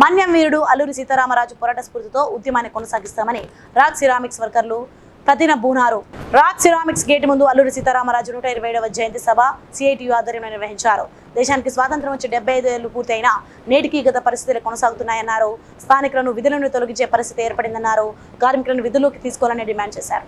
మన్యం వీరుడు అల్లూరి సీతారామరాజు పోరాట స్ఫూర్తితో ఉద్యమాన్ని కొనసాగిస్తామని రాజ్ సిరామిక్స్ వర్కర్లు ప్రతిన బూనారు. రాజ్ సిరామిక్స్ గేట్ ముందు అల్లూరి సీతారామరాజు నూట ఇరవై ఏడవ జయంతి సభ సిఐటియు ఆధ్వర్యంలో నిర్వహించారు. దేశానికి స్వాతంత్రం వచ్చి డెబ్బై ఐదు ఏళ్ళు పూర్తయినా నేటికి గత పరిస్థితులు కొనసాగుతున్నాయన్నారు. స్థానికులను విధులను తొలగించే పరిస్థితి ఏర్పడిందన్నారు. కార్మికులను విధుల్లోకి తీసుకోవాలని డిమాండ్ చేశారు.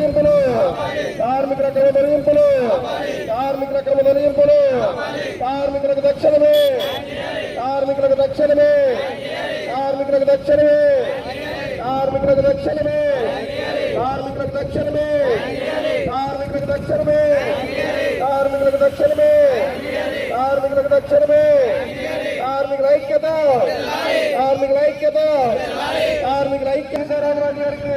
తొలగింపులు కార్మికుల క్రమ తొలగింపులు కార్మికుల క్రమ తొలగింపులు కార్మికులకు దక్షిణమే కార్మికులకు దక్షిణమే కార్మికులకు దక్షిణమే కార్మికులకు దక్షిణమే కార్మికులకు దక్షిణమే కార్మికులకు దక్షిణమే కార్మికులకు దక్షిణమే కార్మికులకు దక్షిణమే కార్మికుల ఐక్యత. కార్మికుల ఐక్యత. కార్మికుల ఐక్యత. రామరాజు గారికి.